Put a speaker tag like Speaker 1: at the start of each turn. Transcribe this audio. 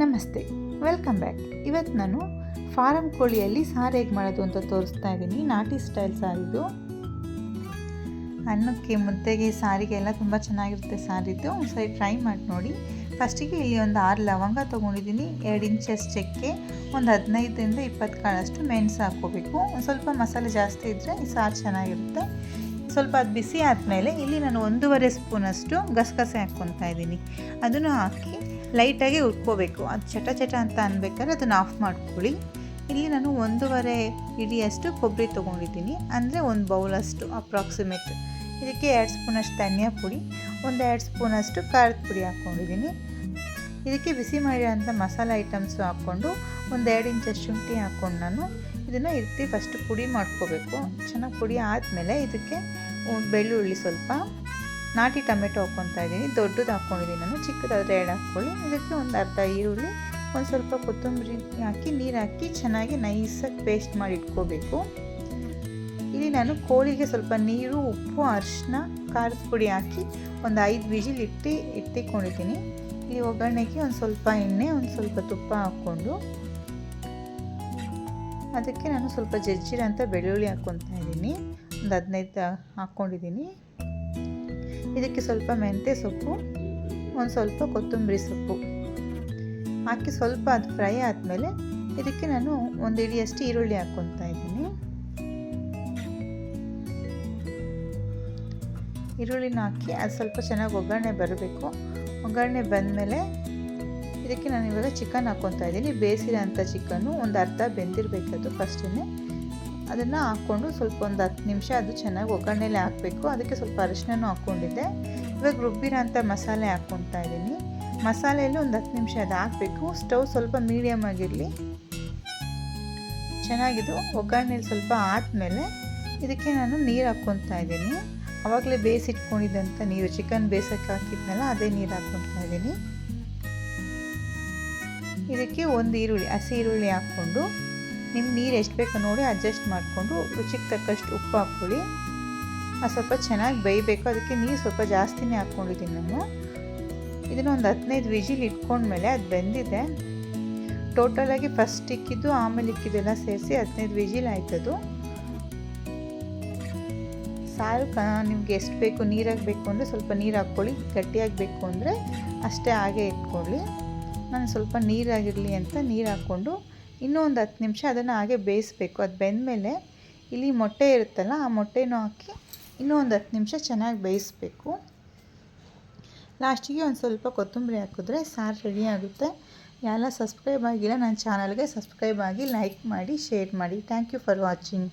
Speaker 1: ನಮಸ್ತೆ, welcome back. ಇವತ್ತು ನಾನು ಫಾರಂ ಕೋಳಿಯಲ್ಲಿ ಸಾರು ಹೇಗೆ ಮಾಡೋದು ಅಂತ ತೋರಿಸ್ತಾ ಇದ್ದೀನಿ. ನಾಟಿ ಸ್ಟೈಲ್ ಸಾರಿದು. ಅನ್ನಕ್ಕೆ ಮುದ್ದೆಗೆ ಸಾರಿಗೆ ಎಲ್ಲ ತುಂಬ ಚೆನ್ನಾಗಿರುತ್ತೆ ಸಾರಿದ್ದು ಒಂದ್ಸರಿ ಟ್ರೈ ಮಾಡಿ ನೋಡಿ. ಫಸ್ಟಿಗೆ ಇಲ್ಲಿ ಒಂದು ಆರು ಲವಂಗ ತೊಗೊಂಡಿದ್ದೀನಿ. ಎರಡು ಇಂಚಸ್ ಚಕ್ಕೆ, ಒಂದು ಹದಿನೈದರಿಂದ ಇಪ್ಪತ್ತು ಕಾಳಷ್ಟು ಮೆಣಸು ಹಾಕ್ಕೋಬೇಕು. ಒಂದು ಸ್ವಲ್ಪ ಮಸಾಲೆ ಜಾಸ್ತಿ ಇದ್ದರೆ ಸಾರು ಚೆನ್ನಾಗಿರುತ್ತೆ. ಸ್ವಲ್ಪ ಅದು ಬಿಸಿ ಆದಮೇಲೆ ಇಲ್ಲಿ ನಾನು ಒಂದೂವರೆ ಸ್ಪೂನಷ್ಟು ಗಸಗಸೆ ಹಾಕ್ಕೊತಾ ಇದ್ದೀನಿ. ಅದನ್ನು ಹಾಕಿ ಲೈಟಾಗಿ ಉಟ್ಕೋಬೇಕು. ಅದು ಚಟ ಚಟ ಅಂತ ಅನ್ಬೇಕಾದ್ರೆ ಅದನ್ನು ಆಫ್ ಮಾಡ್ಕೊಳ್ಳಿ. ಇಲ್ಲಿ ನಾನು ಒಂದೂವರೆ ಇಡಿಯಷ್ಟು ಕೊಬ್ಬರಿ ತೊಗೊಂಡಿದ್ದೀನಿ. ಅಂದರೆ ಒಂದು ಬೌಲಷ್ಟು ಅಪ್ರಾಕ್ಸಿಮೇಟ್. ಇದಕ್ಕೆ ಎರಡು ಸ್ಪೂನಷ್ಟು ಧನಿಯಾ ಪುಡಿ, ಒಂದು ಎರಡು ಸ್ಪೂನಷ್ಟು ಖಾರದ ಪುಡಿ ಹಾಕ್ಕೊಂಡಿದ್ದೀನಿ. ಇದಕ್ಕೆ ಬಿಸಿ ಮಾಡಿರೋಂಥ ಮಸಾಲೆ ಐಟಮ್ಸು ಹಾಕ್ಕೊಂಡು ಒಂದು ಎರಡು ಇಂಚಷ್ಟು ಶುಂಠಿ ಹಾಕ್ಕೊಂಡು ನಾನು ಇದನ್ನು ಇರ್ತಿ ಫಸ್ಟ್ ಪುಡಿ ಮಾಡ್ಕೋಬೇಕು. ಚೆನ್ನಾಗಿ ಪುಡಿ ಆದಮೇಲೆ ಇದಕ್ಕೆ ಬೆಳ್ಳುಳ್ಳಿ ಸ್ವಲ್ಪ ನಾಟಿ ಟೊಮೆಟೊ ಹಾಕ್ಕೊತಾ ಇದ್ದೀನಿ. ದೊಡ್ಡದು ಹಾಕ್ಕೊಂಡಿದ್ದೀನಿ ನಾನು, ಚಿಕ್ಕದಾದರೆ ಎರಡು ಹಾಕ್ಕೊಳ್ಳಿ. ಇದಕ್ಕೆ ಒಂದು ಅರ್ಧ ಈರುಳ್ಳಿ, ಒಂದು ಸ್ವಲ್ಪ ಕೊತ್ತಂಬರಿ ಹಾಕಿ, ನೀರು ಹಾಕಿ ಚೆನ್ನಾಗಿ ನೈಸಾಗಿ ಪೇಸ್ಟ್ ಮಾಡಿ ಇಟ್ಕೋಬೇಕು. ಇಲ್ಲಿ ನಾನು ಕೋಳಿಗೆ ಸ್ವಲ್ಪ ನೀರು, ಉಪ್ಪು ಅರಿಶಿನ ಖಾರದ ಪುಡಿ ಹಾಕಿ ಒಂದು ಐದು ವಿಜಿಲ್ ಇಟ್ಟು, ಇಟ್ಟಿಕೊಂಡಿದ್ದೀನಿ. ಇಲ್ಲಿ ಒಗ್ಗರಣೆಗೆ ಒಂದು ಸ್ವಲ್ಪ ಎಣ್ಣೆ, ಒಂದು ಸ್ವಲ್ಪ ತುಪ್ಪ ಹಾಕ್ಕೊಂಡು. ಅದಕ್ಕೆ ನಾನು ಸ್ವಲ್ಪ ಜಜ್ಜಿರಂತ ಬೆಳ್ಳುಳ್ಳಿ ಹಾಕ್ಕೊತಾ ಇದ್ದೀನಿ. ಒಂದು ಹದಿನೈದು ಹಾಕ್ಕೊಂಡಿದ್ದೀನಿ. ಇದಕ್ಕೆ ಸ್ವಲ್ಪ ಮೆಂತ್ಯ ಸೊಪ್ಪು, ಒಂದು ಸ್ವಲ್ಪ ಕೊತ್ತಂಬರಿ ಸೊಪ್ಪು. ಹಾಕಿ ಸ್ವಲ್ಪ ಅದು ಫ್ರೈ ಆದಮೇಲೆ ಇದಕ್ಕೆ ನಾನು ಒಂದು ಇಡಿಯಷ್ಟು ಈರುಳ್ಳಿ ಹಾಕ್ಕೊತಾ ಇದ್ದೀನಿ. ಈರುಳ್ಳಿನ ಹಾಕಿ ಅದು ಸ್ವಲ್ಪ ಚೆನ್ನಾಗಿ ಒಗ್ಗರಣೆ ಬರಬೇಕು. ಒಗ್ಗರಣೆ ಬಂದಮೇಲೆ ಇದಕ್ಕೆ ನಾನು ಇವಾಗ ಚಿಕನ್ ಹಾಕ್ಕೊತಾ ಇದ್ದೀನಿ. ಬೇಯಿಸಿರೋಂಥ ಚಿಕನ್ನು ಒಂದು ಅರ್ಧ ಬೆಂದಿರಬೇಕದು ಫಸ್ಟೇ ಅದನ್ನು ಹಾಕ್ಕೊಂಡು ಸ್ವಲ್ಪ ಒಂದು ಹತ್ತು ನಿಮಿಷ ಅದು ಚೆನ್ನಾಗಿ ಒಗ್ಗರಣೆಲೆ ಹಾಕಬೇಕು. ಅದಕ್ಕೆ ಸ್ವಲ್ಪ ಅರಿಶಿನೂ ಹಾಕ್ಕೊಂಡಿದ್ದೆ. ಇವಾಗ ರುಬ್ಬಿರೋಂಥ ಮಸಾಲೆ ಹಾಕ್ಕೊತಾ ಇದ್ದೀನಿ. ಮಸಾಲೆಯಲ್ಲಿ ಒಂದು ಹತ್ತು ನಿಮಿಷ ಅದು ಹಾಕಬೇಕು. ಸ್ಟವ್ ಸ್ವಲ್ಪ ಮೀಡಿಯಮ್ ಆಗಿರಲಿ. ಚೆನ್ನಾಗಿದ್ದು ಒಗ್ಗರಣೆಲಿ ಸ್ವಲ್ಪ ಆದಮೇಲೆ ಇದಕ್ಕೆ ನಾನು ನೀರು ಹಾಕ್ಕೊತಾ ಇದ್ದೀನಿ. ಆವಾಗಲೇ ಬೇಯಿಸಿಟ್ಕೊಂಡಿದ್ದಂಥ ನೀರು, ಚಿಕನ್ ಬೇಯಿಸೋಕ್ಕೆ ಹಾಕಿದ್ನಲ್ಲ ಅದೇ ನೀರು ಹಾಕ್ಕೊತಾ ಇದ್ದೀನಿ. ಇದಕ್ಕೆ ಒಂದು ಈರುಳ್ಳಿ, ಹಸಿ ಈರುಳ್ಳಿ ಹಾಕ್ಕೊಂಡು ನಿಮ್ಮ ನೀರು ಎಷ್ಟು ಬೇಕೋ ನೋಡಿ ಅಡ್ಜಸ್ಟ್ ಮಾಡಿಕೊಂಡು ರುಚಿಗೆ ತಕ್ಕಷ್ಟು ಉಪ್ಪು ಹಾಕ್ಕೊಳ್ಳಿ. ಅದು ಸ್ವಲ್ಪ ಚೆನ್ನಾಗಿ ಬೇಯಬೇಕು. ಅದಕ್ಕೆ ನೀರು ಸ್ವಲ್ಪ ಜಾಸ್ತಿನೇ ಹಾಕ್ಕೊಂಡಿದ್ದೀನಿ ನಾನು. ಇದನ್ನು ಒಂದು ಹದಿನೈದು ವಿಜಿಲ್ ಇಟ್ಕೊಂಡ್ಮೇಲೆ ಅದು ಬೆಂದಿದೆ. ಟೋಟಲಾಗಿ ಫಸ್ಟ್ ಇಕ್ಕಿದ್ದು ಆಮೇಲೆ ಇಕ್ಕಿದ್ದೆಲ್ಲ ಸೇರಿಸಿ ಹದಿನೈದು ವಿಜಿಲ್ ಆಯ್ತದು ಸಾರು ಕ, ನಿಮ್ಗೆ ಎಷ್ಟು ಬೇಕು ನೀರಾಗಿ ಬೇಕು ಅಂದರೆ ಸ್ವಲ್ಪ ನೀರು ಹಾಕ್ಕೊಳ್ಳಿ. ಗಟ್ಟಿಯಾಗಿ ಬೇಕು ಅಂದರೆ ಅಷ್ಟೇ ಹಾಗೆ ಇಟ್ಕೊಳ್ಳಿ. ನಾನು ಸ್ವಲ್ಪ ನೀರಾಗಿರಲಿ ಅಂತ ನೀರು ಹಾಕ್ಕೊಂಡು ಇನ್ನೂ ಒಂದು ಹತ್ತು ನಿಮಿಷ ಅದನ್ನು ಹಾಗೆ ಬೇಯಿಸ್ಬೇಕು. ಅದು ಬೆಂದಮೇಲೆ ಇಲ್ಲಿ ಮೊಟ್ಟೆ ಇರುತ್ತಲ್ಲ, ಆ ಮೊಟ್ಟೆನೂ ಹಾಕಿ ಇನ್ನೂ ಒಂದು ಹತ್ತು ನಿಮಿಷ ಚೆನ್ನಾಗಿ ಬೇಯಿಸ್ಬೇಕು. ಲಾಸ್ಟಿಗೆ ಒಂದು ಸ್ವಲ್ಪ ಕೊತ್ತಂಬರಿ ಹಾಕಿದ್ರೆ ಸಾರು ರೆಡಿ ಆಗುತ್ತೆ. ಯಾರೆಲ್ಲ ಸಬ್ಸ್ಕ್ರೈಬ್ ಆಗಿಲ್ಲ ನನ್ನ ಚಾನಲ್ಗೆ ಸಬ್ಸ್ಕ್ರೈಬ್ ಆಗಿ ಲೈಕ್ ಮಾಡಿ, ಶೇರ್ ಮಾಡಿ. Thank you for watching.